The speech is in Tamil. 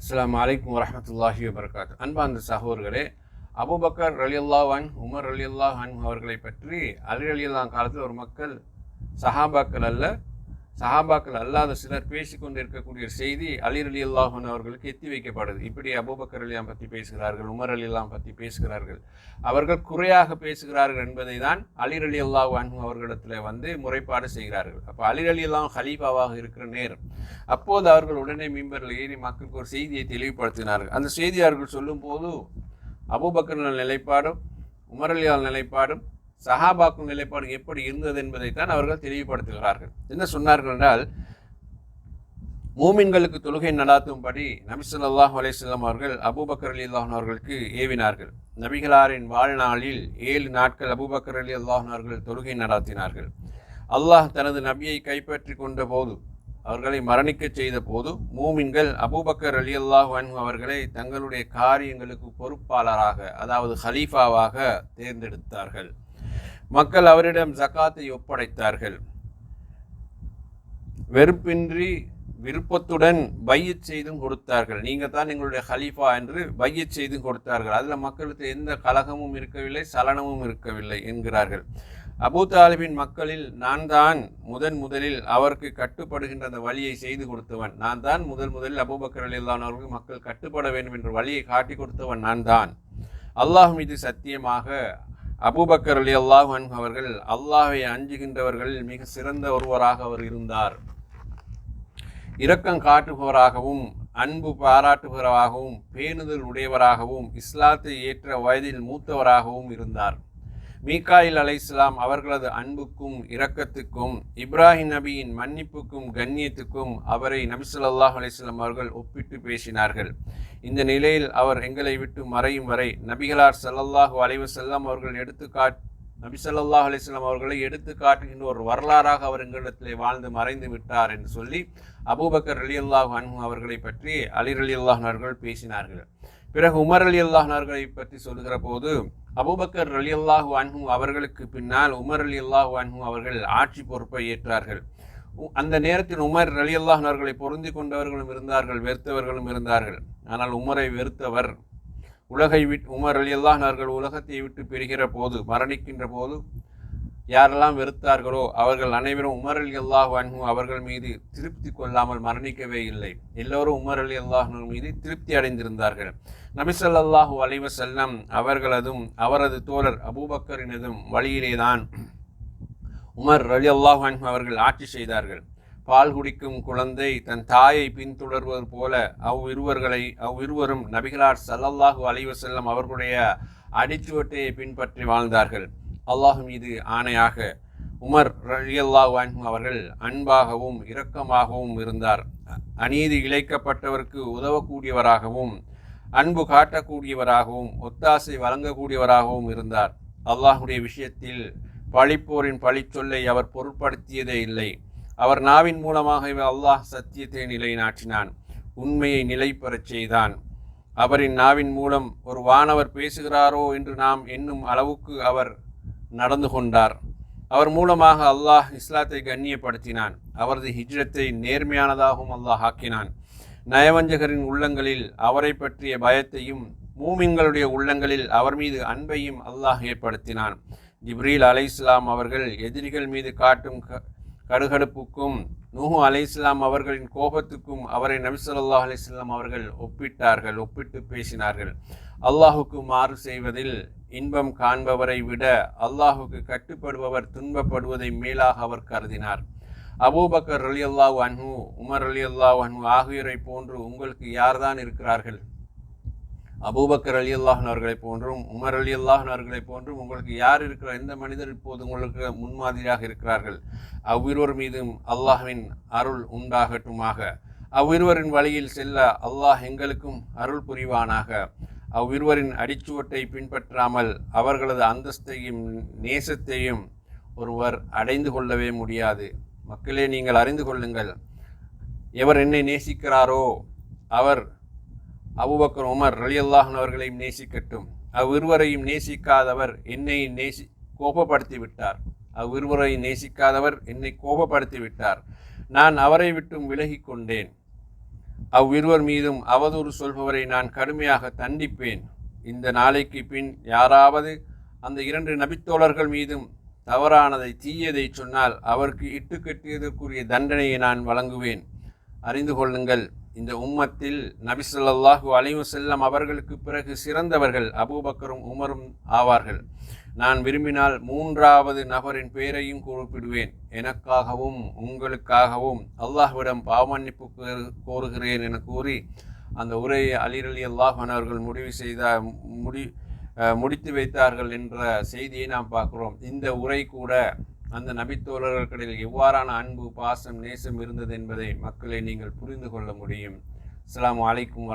அஸ்லாம் வலைக்கம் வரமத்துல்லாஹி வபர்காத் அன்பார்ந்த சகோதர்களே அபூபக்கர் ரலியல்லாஹு அன் உமர் அலி அன் அவர்களை பற்றி அலி ரலியல்லாஹ் காலத்தில் ஒரு மக்கள் சஹாபாக்கள் அல்ல சஹாபாக்கள் அல்லாத சிலர் பேசி கொண்டிருக்கக்கூடிய செய்தி அலி அலி அல்லாஹன் அவர்களுக்கு எத்தி வைக்கப்படுது இப்படி அபூபக்கர் அலியாம் பற்றி பேசுகிறார்கள் உமர் அலி அல்லாம் பற்றி பேசுகிறார்கள். அவர்கள் குறையாக பேசுகிறார்கள் என்பதை தான் அலி அலி அல்லாஹ் அன்பு அவர்களிடத்தில் வந்து முறைப்பாடு செய்கிறார்கள். அப்போ அலி அலி அல்லாம் ஹலீஃபாவாக இருக்கிற நேரம் அப்போது அவர்கள் உடனே மீம்பரில் ஏறி மக்களுக்கு ஒரு செய்தியை தெளிவுபடுத்தினார்கள். அந்த செய்தியாளர்கள் சொல்லும்போது அபூபக்கர் நிலைப்பாடும் உமர் அலியால் நிலைப்பாடும் சஹாபாக்கும் நிலைப்பாடு எப்படி இருந்தது என்பதைத்தான் அவர்கள் தெளிவுபடுத்துகிறார்கள். என்ன சொன்னார்கள் என்றால் மூமின்களுக்கு தொழுகை நடாத்தும்படி நபிசல்லாஹ் ஸல்லல்லாஹு அவர்கள் அபூபக்கர் அலி அல்லாஹன் அவர்களுக்கு ஏவினார்கள். நபிகளாரின் வாழ்நாளில் ஏழு நாட்கள் அபூபக்கர் அலி அல்லாஹன் அவர்கள் தொழுகை நடாத்தினார்கள். அல்லாஹ் தனது நபியை கைப்பற்றி கொண்ட போது அவர்களை மரணிக்கச் செய்த போது மூமின்கள் அபூபக்கர் அலி அல்லாஹ் அவர்களை தங்களுடைய காரியங்களுக்கு பொறுப்பாளராக அதாவது ஹலீஃபாவாக தேர்ந்தெடுத்தார்கள். மக்கள் அவரிடம் ஜக்காத்தை ஒப்படைத்தார்கள். வெறுப்பின்றி விருப்பத்துடன் பையச் செய்தும் கொடுத்தார்கள். நீங்கள் தான் எங்களுடைய ஹலீஃபா என்று பையச் செய்தும் கொடுத்தார்கள். அதில் மக்களுக்கு எந்த கலகமும் இருக்கவில்லை சலனமும் இருக்கவில்லை என்கிறார்கள். அபூ தாலிபின் மக்களில் நான் தான் முதன் முதலில் அவருக்கு கட்டுப்படுகின்ற அந்த வழியை செய்து கொடுத்தவன். நான் தான் முதல் முதலில் அபுபக்கர் அலில்லான் அவர்களுக்கு மக்கள் கட்டுப்பட வேண்டும் என்ற வழியை காட்டி கொடுத்தவன் நான் தான். அல்லாஹ் மீது சத்தியமாக அபூபக்கர் அலி அல்லாஹன் அவர்கள் அல்லாஹை அஞ்சுகின்றவர்களில் மிக சிறந்த ஒருவராக அவர் இருந்தார். இரக்கம் காட்டுபவராகவும் அன்பு பாராட்டுபவராகவும் பேணுதல் உடையவராகவும் இஸ்லாத்தை ஏற்ற வயதில் மூத்தவராகவும் இருந்தார். மீகாயில் அலை இஸ்லாம் அவர்களது அன்புக்கும் இரக்கத்துக்கும் இப்ராஹிம் நபியின் மன்னிப்புக்கும் கண்ணியத்துக்கும் அவரை நபிசுல்லாஹ் அலிஸ்லாம் அவர்கள் ஒப்பிட்டு பேசினார்கள். இந்த நிலையில் அவர் எங்களை விட்டு மறையும் வரை நபிகளார் சல்லல்லாஹு அலைவசல்லாம் அவர்கள் எடுத்துக்காட் நபி சொல்லாஹ் அலிஸ்லாம் அவர்களை எடுத்து காட்டுகின்ற ஒரு வரலாறாக அவர் எங்களிடத்திலே வாழ்ந்து மறைந்து விட்டார் என்று சொல்லி அபூபக்கர் அலி அல்லாஹ் அன்ஹு அவர்களை பற்றி அலி அலி அல்லாஹ் அவர்கள் பேசினார்கள். பிறகு உமர் அலி அல்லாஹ் பற்றி சொல்லுகிற போது அபூபக்கர் அலி அல்லாஹு அன்ஹு அவர்களுக்கு பின்னால் உமர் அலி அல்லாஹு அன்ஹு அவர்கள் ஆட்சி பொறுப்பை ஏற்றார்கள். அந்த நேரத்தில் உமர் அலி அல்லாஹ் பொருந்தி கொண்டவர்களும் இருந்தார்கள் வெறுத்தவர்களும் இருந்தார்கள். ஆனால் உமரை வெறுத்தவர் உலகை விட்டு உமர் அலி அல்லாஹ் உலகத்தை விட்டு பெறுகிற போது மரணிக்கின்ற போது யாரெல்லாம் வெறுத்தார்களோ அவர்கள் அனைவரும் உமர் அலி அல்லாஹ் அன்ஹு அவர்கள் மீது திருப்தி கொள்ளாமல் மரணிக்கவே இல்லை. எல்லோரும் உமர் அலி அல்லாஹ் மீது திருப்தி அடைந்திருந்தார்கள். நபிசல்லாஹு அலைவ செல்லம் அவர்களதும் அவரது தோழர் அபூபக்கரினதும் வழியிலேதான் உமர் அலி அல்லாஹ் அன்ஹு அவர்கள் ஆட்சி செய்தார்கள். பால் குடிக்கும் குழந்தை தன் தாயை பின்தொடர்வது போல அவ்விருவர்களை அவ்விருவரும் நபிகளார் சல்லல்லாஹு அலைவ செல்லம் அவர்களுடைய அடிச்சுவட்டையை பின்பற்றி வாழ்ந்தார்கள். அல்லாஹ் மீது ஆணையாக உமர் ரழியல்லாஹ் அவர்கள் அன்பாகவும் இரக்கமாகவும் இருந்தார். அநீதி இழைக்கப்பட்டவருக்கு உதவக்கூடியவராகவும் அன்பு காட்டக்கூடியவராகவும் ஒத்தாசை வழங்கக்கூடியவராகவும் இருந்தார். அல்லாஹுடைய விஷயத்தில் பழிப்போரின் பழிச்சொல்லை அவர் பொருட்படுத்தியதே இல்லை. அவர் நாவின் மூலமாகவே அல்லாஹ் சத்தியத்தை நிலைநாட்டினான். உண்மையை நிலைப்பெறச் செய்தான். அவரின் நாவின் மூலம் ஒரு வானவர் பேசுகிறாரோ என்று நாம் என்னும் அளவுக்கு அவர் நடந்து கொண்டார். அவர் மூலமாக அல்லாஹ் இஸ்லாத்தை கண்ணியப்படுத்தினான். அவரது ஹிஜ்ரத்தை நேர்மையானதாகவும் அல்லாஹ் ஆக்கினான். நயவஞ்சகரின் உள்ளங்களில் அவரை பற்றிய பயத்தையும் மூமின்களுடைய உள்ளங்களில் அவர் மீது அன்பையும் அல்லாஹ் ஏற்படுத்தினான். ஜிப்ரீல் அலை இஸ்லாம் அவர்கள் எதிரிகள் மீது காட்டும் கடுகடுப்புக்கும் நூஹு அலை இஸ்லாம் அவர்களின் கோபத்துக்கும் அவரை நபிசல்லா அலிஸ்லாம் அவர்கள் ஒப்பிட்டார்கள் ஒப்பிட்டு பேசினார்கள். அல்லாஹுக்கு மாறு செய்வதில் இன்பம் காண்பவரை விட அல்லாஹுக்கு கட்டுப்படுபவர் துன்பப்படுவதை மேலாக அவர் கருதினார். அபூபக்கர் அலி அல்லாஹ் அன்ஹு உமர் அலி அல்லாஹ் அன்ஹு ஆகியோரை போன்று உங்களுக்கு யார்தான் இருக்கிறார்கள்? அபூபக்கர் அலி அல்லாஹன் அவர்களை போன்றும் உமர் அலி அல்லாஹன் அவர்களை போன்றும் உங்களுக்கு யார் இருக்கிற எந்த மனிதர் இப்போது உங்களுக்கு முன்மாதிரியாக இருக்கிறார்கள். அவ்விருவர் மீதும் அல்லாஹ்வின் அருள் உண்டாகட்டுமாக. அவ்விருவரின் வழியில் செல்ல அல்லாஹ் எங்களுக்கும் அருள் புரிவானாக. அவ்விருவரின் அடிச்சுவட்டை பின்பற்றாமல் அவர்களது அந்தஸ்தையும் நேசத்தையும் ஒருவர் அடைந்து கொள்ளவே முடியாது. மக்களே நீங்கள் அறிந்து கொள்ளுங்கள். எவர் என்னை நேசிக்கிறாரோ அவர் அபுபக்கர் உமர் ரலியல்லாஹன் அவர்களையும் நேசிக்கட்டும். அவ்விருவரையும் நேசிக்காதவர் என்னை நேசி கோபப்படுத்தி விட்டார் அவ்விருவரை நேசிக்காதவர் என்னை கோபப்படுத்தி விட்டார் நான் அவரை விட்டும் விலகி கொண்டேன். அவ்விருவர் மீதும் அவதூறு சொல்பவரை நான் கடுமையாக தண்டிப்பேன். இந்த நாளைக்கு பின் யாராவது அந்த இரண்டு நபித்தோழர்கள் மீதும் தவறானதை தீயதை சொன்னால் அவருக்கு இட்டுக்கட்டியதற்குரிய தண்டனையை நான் வழங்குவேன். அறிந்து கொள்ளுங்கள் இந்த உம்மத்தில் நபி ஸல்லல்லாஹு அலைஹி வஸல்லம் அவர்களுக்கு பிறகு சிறந்தவர்கள் அபூபக்கரும் உமரும் ஆவார்கள். நான் விரும்பினால் மூன்றாவது நபரின் பெயரையும் குறிப்பிடுவேன். எனக்காகவும் உங்களுக்காகவும் அல்லாஹ்விடம் பாவமன்னிப்பு கோரு- கோருகிறேன் என கூறி அந்த உரையை அலிரலி அல்லாஹன் அவர்கள் முடிவு செய்த முடி முடித்து வைத்தார்கள் என்ற செய்தியை நாம் பார்க்கிறோம். இந்த உரை கூட அந்த நபித்தோழர்களுக்கிடையில் எவ்வாறான அன்பு பாசம் நேசம் இருந்தது என்பதை மக்களை நீங்கள் புரிந்து கொள்ள முடியும். அஸ்லாம் வலைக்கும்